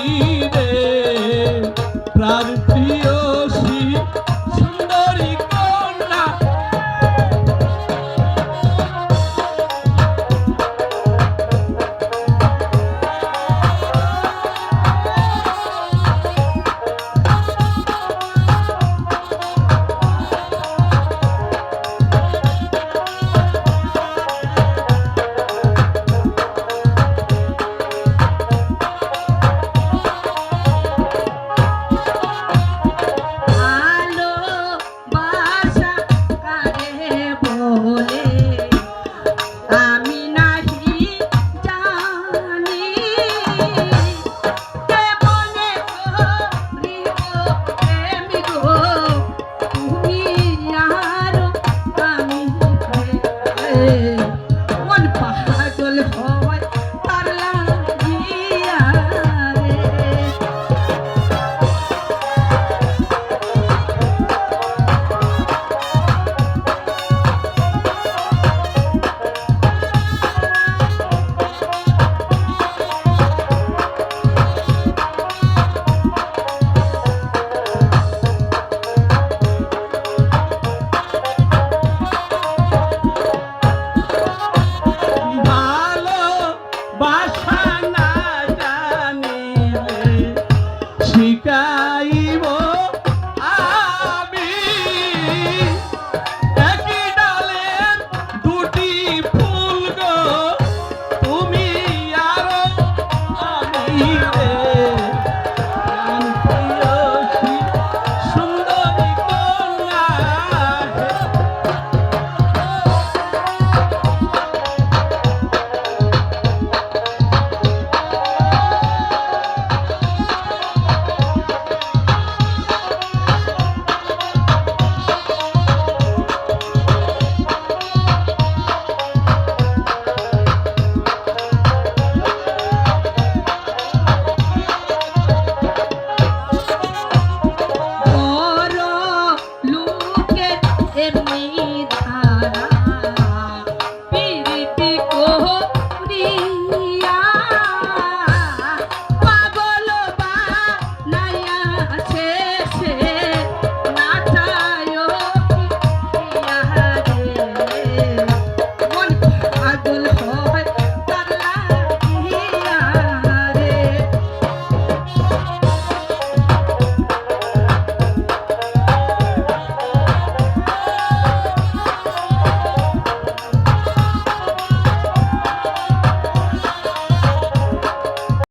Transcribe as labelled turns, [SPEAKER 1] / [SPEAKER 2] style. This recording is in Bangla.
[SPEAKER 1] Mm-hmm.
[SPEAKER 2] 啊
[SPEAKER 1] যাইব
[SPEAKER 2] 你